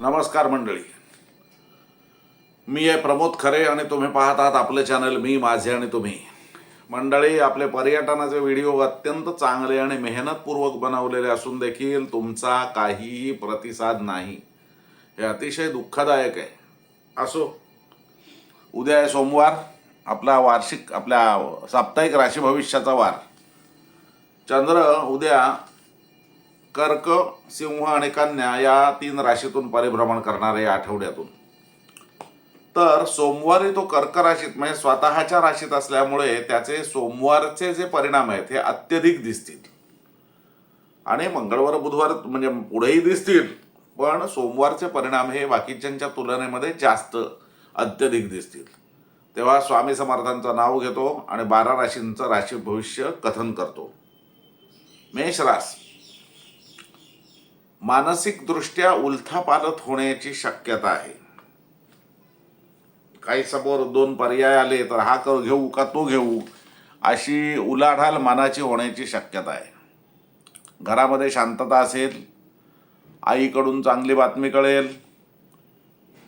नमस्कार मंडळी. मी आहे प्रमोद खरे आणि तुम्ही पाहत आहात आपले चॅनल मी माझे आणि तुम्ही. मंडळी आपले पर्यटनाचे व्हिडिओ अत्यंत चांगले आणि मेहनतपूर्वक बनवलेले असून देखील तुमचा काहीही प्रतिसाद नाही. हे अतिशय दुःखदायक आहे. असो उद्या आहे सोमवार आपला वार्षिक आपल्या साप्ताहिक राशी भविष्याचा वार. चंद्र उद्या कर्क सिंह आणि कन्या या तीन राशीतून परिभ्रमण करणारे या आठवड्यातून. तर सोमवारी तो कर्क राशीत म्हणजे स्वतःच्या राशीत असल्यामुळे त्याचे सोमवारचे जे परिणाम आहेत हे अत्यधिक दिसतील. आणि मंगळवार बुधवार म्हणजे पुढेही दिसतील पण सोमवारचे परिणाम हे बाकीच्यांच्या तुलनेमध्ये जास्त अत्यधिक दिसतील. तेव्हा स्वामी समर्थांचं नाव घेतो आणि बारा राशींचं राशी भविष्य कथन करतो. मेष रास मानसिकदृष्ट्या उलथापालथ होण्याची शक्यता आहे. काही समोर दोन पर्याय आले तर हा कर घेऊ का तो घेऊ अशी उलाढाल मनाची होण्याची शक्यता आहे. घरामध्ये शांतता असेल आईकडून चांगली बातमी कळेल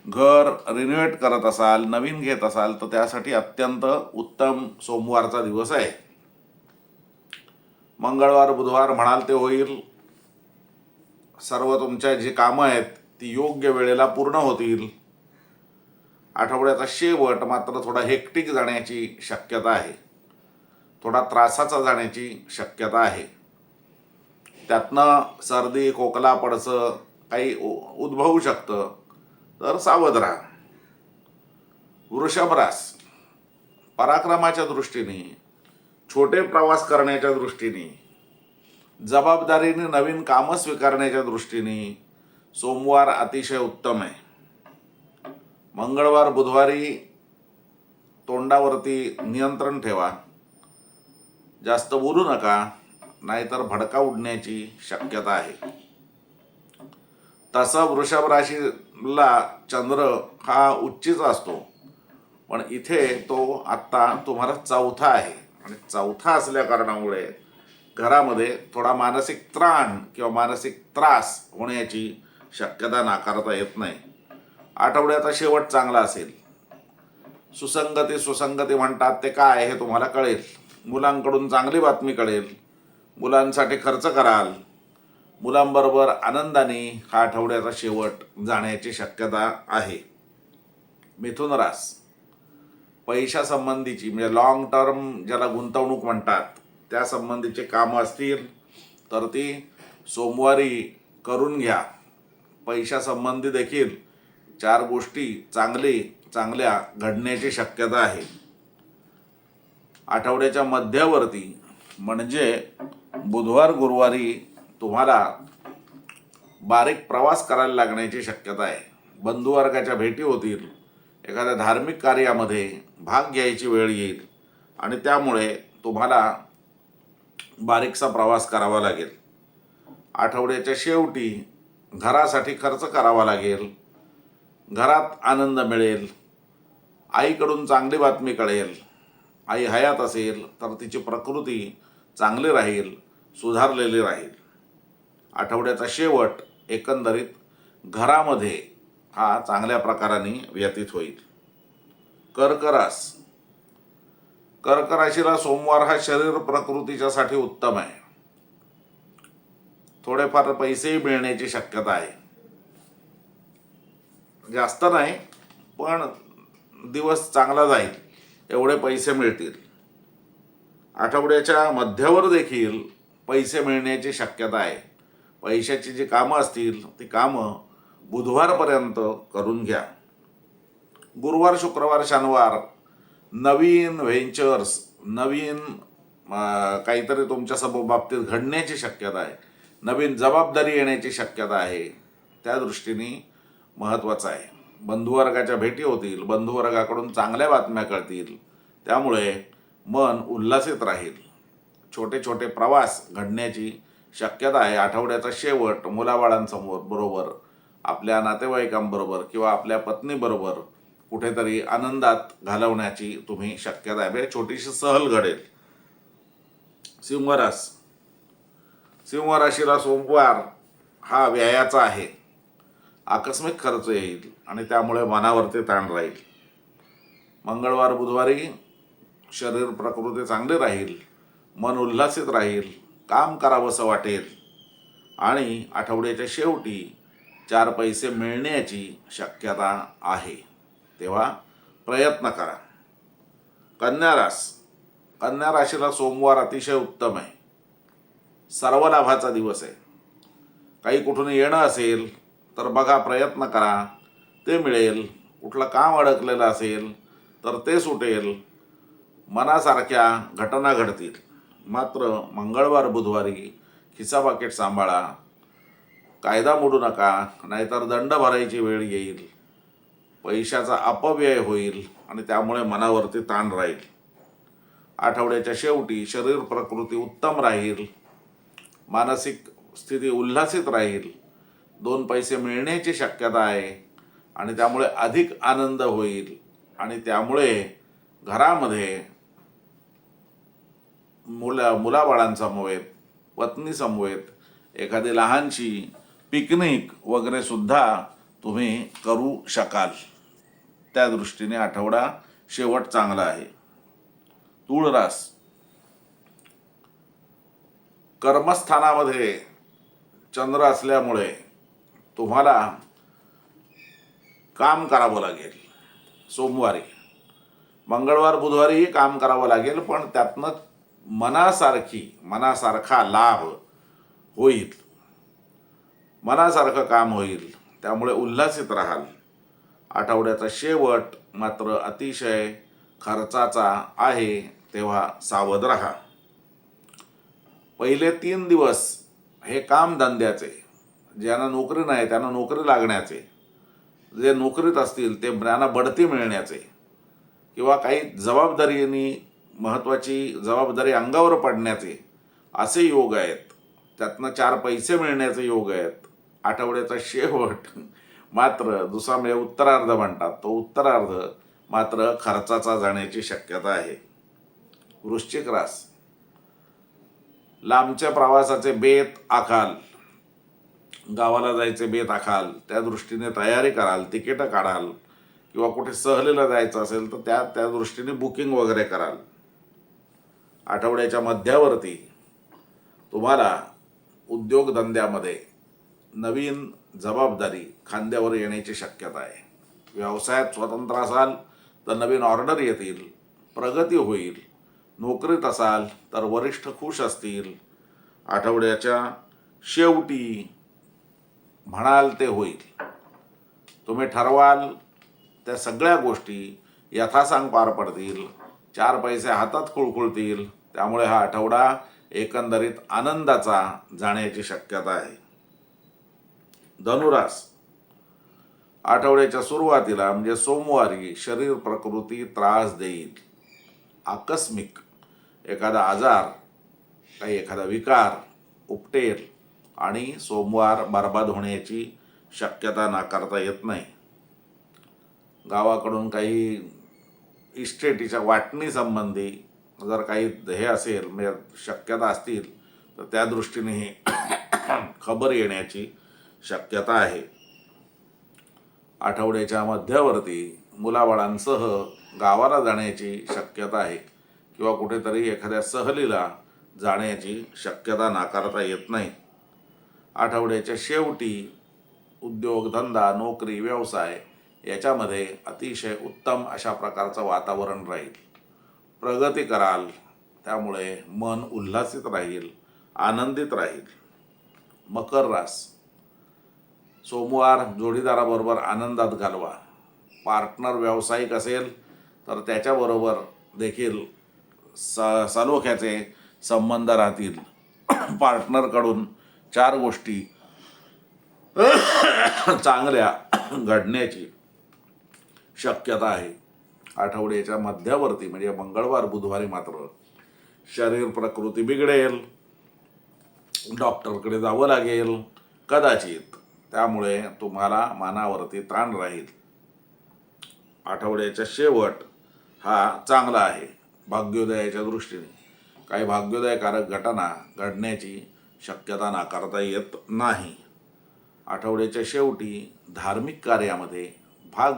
घर रिनोव्हेट करत असाल नवीन घेत असाल तर त्यासाठी अत्यंत उत्तम सोमवारचा दिवस आहे. मंगळवार बुधवार म्हणाल ते होईल. सर्व तुमच्या जी कामं आहेत ती योग्य वेळेला पूर्ण होतील. आठवड्याचा शेवट मात्र थोडा हेक्टिक जाण्याची शक्यता आहे. थोडा त्रासाचा जाण्याची शक्यता आहे. त्यातनं सर्दी खोकला पडसं काही उद्भवू शकतं. तर सावध राहा. वृषभरास पराक्रमाच्या दृष्टीने छोटे प्रवास करण्याच्या दृष्टीने जबाबदारीने नवीन कामं स्वीकारण्याच्या दृष्टीने सोमवार अतिशय उत्तम आहे. मंगळवार बुधवारी तोंडावरती नियंत्रण ठेवा. जास्त बोलू नका नाहीतर भडका उडण्याची शक्यता आहे. तसं वृषभ राशीला चंद्र हा उच्चीच असतो पण इथे तो आत्ता तुम्हाला चौथा आहे. आणि चौथा असल्या कारणामुळे घरामध्ये थोडा मानसिक त्राण किंवा मानसिक त्रास होण्याची शक्यता नाकारता येत नाही. आठवड्याचा शेवट चांगला असेल. सुसंगती सुसंगती म्हणतात ते काय हे तुम्हाला कळेल. मुलांकडून चांगली बातमी कळेल. मुलांसाठी खर्च कराल. मुलांबरोबर आनंदाने हा आठवड्याचा शेवट जाण्याची शक्यता आहे. मिथुन रास. पैशासंबंधीची म्हणजे लॉंग टर्म ज्याला गुंतवणूक म्हणतात त्या संबंधीचे कामं असतील तर ती सोमवारी करून घ्या. पैशासंबंधी देखील चार गोष्टी चांगली चांगल्या घडण्याची शक्यता आहे. आठवड्याच्या मध्यावरती म्हणजे बुधवार गुरुवारी तुम्हाला बारीक प्रवास करायला लागण्याची शक्यता आहे. बंधुवर्गाच्या भेटी होतील एखाद्या धार्मिक कार्यामध्ये भाग घ्यायची वेळ येईल आणि त्यामुळे तुम्हाला बारीकसा प्रवास करावा लागेल. आठवड्याच्या शेवटी घरासाठी खर्च करावा लागेल. घरात आनंद मिळेल. आईकडून चांगली बातमी कळेल. आई हयात असेल तर तिची प्रकृती चांगली राहील सुधारलेली राहील. आठवड्याचा शेवट एकंदरीत घरामध्ये हा चांगल्या प्रकाराने व्यतीत होईल. कर्करास कर्क राशीला सोमवार हा शरीर प्रकृतीच्यासाठी उत्तम आहे. थोडेफार पैसेही मिळण्याची शक्यता आहे. जास्त नाही पण दिवस चांगला जाईल एवढे पैसे मिळतील. आठवड्याच्या मध्यावर देखील पैसे मिळण्याची शक्यता आहे. पैशाची जी कामं असतील ती कामं बुधवारपर्यंत करून घ्या. गुरुवार शुक्रवार शनिवार नवीन व्हेंचर्स नवीन काहीतरी तुमच्या सब बाबतीत घडण्याची शक्यता आहे. नवीन जबाबदारी येण्याची शक्यता आहे. त्या दृष्टीने महत्त्वाचं आहे. बंधुवर्गाच्या भेटी होतील बंधुवर्गाकडून चांगल्या बातम्या कळतील. त्यामुळे मन उल्हासित राहील. छोटे छोटे प्रवास घडण्याची शक्यता आहे. आठवड्याचा शेवट मुलाबाळांसमोर बरोबर आपल्या नातेवाईकांबरोबर किंवा आपल्या पत्नीबरोबर कुठेतरी आनंदात घालवण्याची तुम्ही शक्यता आहे. म्हणजे छोटीशी सहल घडेल. सिंहरास. सिंह राशीला सोमवार हा व्यायाचा आहे. आकस्मिक खर्च येईल आणि त्यामुळे मनावरती ताण राहील. मंगळवार बुधवारी शरीर प्रकृती चांगली राहील. मन उल्हासित राहील. काम करावंसं वाटेल. आणि आठवड्याच्या शेवटी चार पैसे मिळण्याची शक्यता आहे. तेव्हा प्रयत्न करा. कन्या रास कन्या राशीला सोमवार अतिशय उत्तम आहे. सर्व लाभाचा दिवस आहे. काही कुठून येणं असेल तर बघा प्रयत्न करा. ते मिळेल. कुठलं काम अडकलेलं असेल तर ते सुटेल. मनासारख्या घटना घडतील. मात्र मंगळवार बुधवारी खिसा पाकिट सांभाळा. कायदा मोडू नका नाहीतर दंड भरायची वेळ येईल. पैशाचा अपव्यय होईल आणि त्यामुळे मनावरती ताण राहील. आठवड्याच्या शेवटी शरीर प्रकृती उत्तम राहील. मानसिक स्थिती उल्हासित राहील. दोन पैसे मिळण्याची शक्यता आहे आणि त्यामुळे अधिक आनंद होईल. आणि त्यामुळे घरामध्ये मुला मुलाबाळांसमवेत पत्नीसमवेत एखादी लहानशी पिकनिक वगैरे सुद्धा तुम्ही करू शकाल. त्या दृष्टीने आठवडा शेवट चांगला आहे. तुळरास कर्मस्थानामध्ये चंद्र असल्यामुळे तुम्हाला काम करावं लागेल. सोमवारी. मंगळवार बुधवारीही काम करावं लागेल पण त्यातनं मनासारखी मनासारखा लाभ होईल. मनासारखं काम होईल. त्यामुळे उल्हासित राहाल. आठवड्याचा शेवट मात्र अतिशय खर्चाचा आहे तेव्हा सावध राहा. पहिले तीन दिवस हे काम धंद्याचे. ज्यांना नोकरी नाही त्यांना नोकरी लागण्याचे. जे नोकरीत असतील ते ज्ञाना बढती मिळण्याचे. किंवा काही जबाबदारीनी महत्त्वाची जबाबदारी अंगावर पडण्याचे असे योग आहेत. त्यातनं चार पैसे मिळण्याचे योग आहेत. आठवड्याचा शेवट. मात्र दुसरा म्हणजे उत्तरार्ध म्हणतात. तो उत्तरार्ध मात्र खर्चाचा जाण्याची शक्यता आहे. वृश्चिक रास. लांबच्या प्रवासाचे बेत आखाल. गावाला जायचे बेत आखाल. त्या दृष्टीने तयारी कराल तिकीटं काढाल किंवा कुठे सहलीला जायचं असेल तर त्या त्या दृष्टीने बुकिंग वगैरे कराल. आठवड्याच्या मध्यावरती तुम्हाला उद्योगधंद्यामध्ये नवीन जबाबदारी खांद्यावर येण्याची शक्यता आहे. व्यवसायात स्वतंत्र असाल तर नवीन ऑर्डर येतील प्रगती होईल. नोकरीत असाल तर वरिष्ठ खुश असतील. आठवड्याच्या शेवटी म्हणाल ते होईल. तुम्ही ठरवाल त्या सगळ्या गोष्टी यथासांग पार पडतील. चार पैसे हातात खुळखुळतील. त्यामुळे हा आठवडा एकंदरीत आनंदाचा जाण्याची शक्यता आहे. धनुरास. आठवड्याच्या सुरुवातीला म्हणजे सोमवारी शरीर प्रकृती त्रास देईल. आकस्मिक एखादा आजार काही एखादा विकार उपटेल आणि सोमवार बर्बाद होण्याची शक्यता नाकारता येत नाही. गावाकडून काही इस्टेटीच्या वाटणीसंबंधी जर काही हे असेल म्हणजे शक्यता असतील तर त्या दृष्टीने खबर येण्याची शक्यता आहे. आठवड्याच्या मध्यावरती मुलाबाळांसह गावाला जाण्याची शक्यता आहे किंवा कुठेतरी एखाद्या सहलीला जाण्याची शक्यता नाकारता येत नाही. आठवड्याच्या शेवटी उद्योगधंदा नोकरी व्यवसाय याच्यामध्ये अतिशय उत्तम अशा प्रकारचं वातावरण राहील. प्रगती कराल त्यामुळे मन उल्हासित राहील आनंदित राहील. मकर रास सोमवार जोडीदाराबरोबर आनंदात घालवा. पार्टनर व्यावसायिक असेल तर त्याच्याबरोबर देखील स सलोख्याचे संबंध राहतील. पार्टनरकडून चार गोष्टी चांगल्या घडण्याची शक्यता आहे. आठवड्याच्या मध्यावरती म्हणजे मंगळवार बुधवारी मात्र शरीर प्रकृती बिघडेल. डॉक्टरकडे जावं लागेल. कदाचित त्यामुळे तुम्हाला मनावरती ताण राहील. आठवड्याचा शेवट हा चांगला आहे भाग्योदयाच्या दृष्टीने. काही भाग्योदयकारक घटना घडण्याची शक्यता नाकारता येत नाही. आठवड्याच्या शेवटी धार्मिक कार्यामध्ये भाग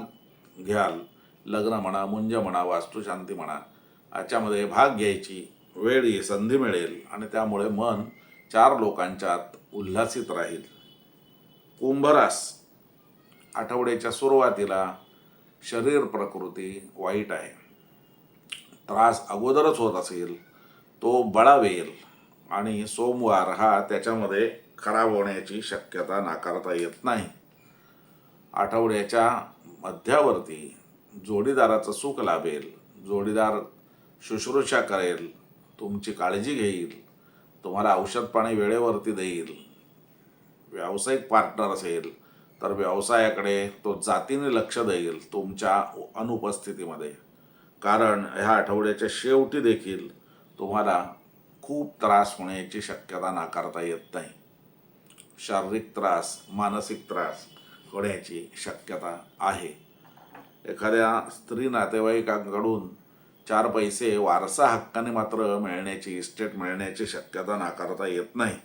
घ्याल लग्न म्हणा मुंज म्हणा वास्तुशांती म्हणा याच्यामध्ये भाग घ्यायची वेळ संधी मिळेल आणि त्यामुळे मन चार लोकांच्यात उल्हासित राहील. कुंभरास आठवड्याच्या सुरुवातीला शरीर प्रकृती वाईट आहे. त्रास अगोदरच होत असेल तो बळावेल आणि सोमवार हा त्याच्यामध्ये खराब होण्याची शक्यता नाकारता येत नाही. आठवड्याच्या मध्यावरती जोडीदाराचं सुख लाभेल जोडीदार शुश्रूषा करेल तुमची काळजी घेईल तुम्हाला औषध पाणी वेळेवरती देईल. व्यावसायिक पार्टनर असेल तर व्यवसायाकडे तो जातीने लक्ष देईल तुमच्या अनुपस्थितीमध्ये. कारण ह्या आठवड्याच्या शेवटी देखील तुम्हाला खूप त्रास होण्याची शक्यता नाकारता येत नाही. शारीरिक त्रास मानसिक त्रास होण्याची शक्यता आहे. एखाद्या स्त्री नातेवाईकांकडून चार पैसे वारसा हक्काने मात्र मिळण्याची इस्टेट मिळण्याची शक्यता नाकारता येत नाही.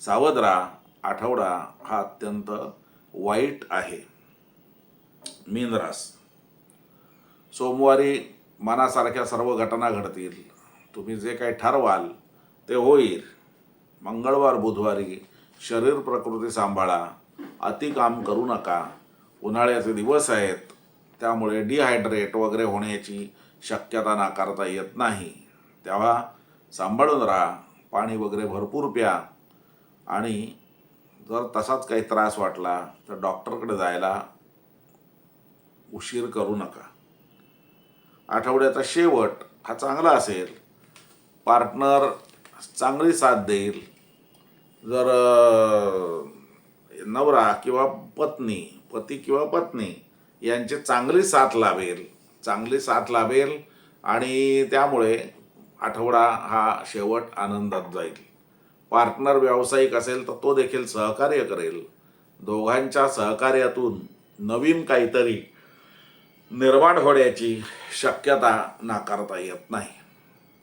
सावध राहा. आठवडा हा अत्यंत वाईट आहे. मीनरास सोमवारी मनासारख्या सर्व घटना घडतील. तुम्ही जे काही ठरवाल ते होईल. मंगळवार बुधवारी शरीर प्रकृती सांभाळा. अति काम करू नका. उन्हाळ्याचे दिवस आहेत. त्यामुळे डिहायड्रेट वगैरे होण्याची शक्यता नाकारता येत नाही. तेव्हा सांभाळून राहा. पाणी वगैरे भरपूर प्या. आणि जर तसाच काही त्रास वाटला तर डॉक्टरकडे जायला उशीर करू नका. आठवड्याचा शेवट हा चांगला असेल. पार्टनर चांगली साथ देईल. जर नवरा किंवा पत्नी पती किंवा पत्नी यांची चांगली साथ लाभेल चांगली साथ लाभेल आणि त्यामुळे आठवडा हा शेवट आनंदात जाईल. पार्टनर व्यावसायिक असेल तर तो देखील सहकार्य करेल. दोघांच्या सहकार्यातून नवीन काहीतरी निर्माण होण्याची शक्यता नाकारता येत नाही.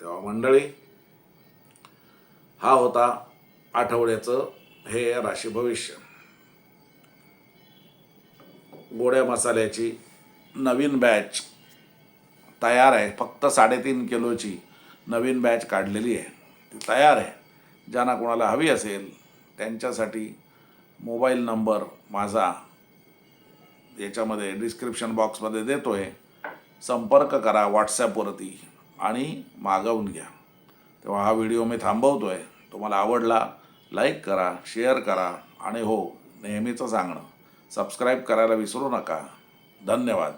तेव्हा मंडळी हा होता आठवड्याचं हे राशी भविष्य. गोड्या मसाल्याची नवीन बॅच तयार आहे. फक्त साडेतीन किलोची नवीन बॅच काढलेली आहे. ती तयार आहे. ज्यांना कोणाला हवी असेल त्यांच्यासाठी मोबाईल नंबर माझा याच्यामध्ये डिस्क्रिप्शन बॉक्समध्ये देतो आहे संपर्क करा व्हॉट्सॲपवरती आणि मागवून घ्या. तेव्हा हा व्हिडिओ मी थांबवतो आहे तुम्हाला आवडला लाईक करा शेअर करा आणि हो नेहमीचं सांगणं सबस्क्राईब करायला विसरू नका. धन्यवाद.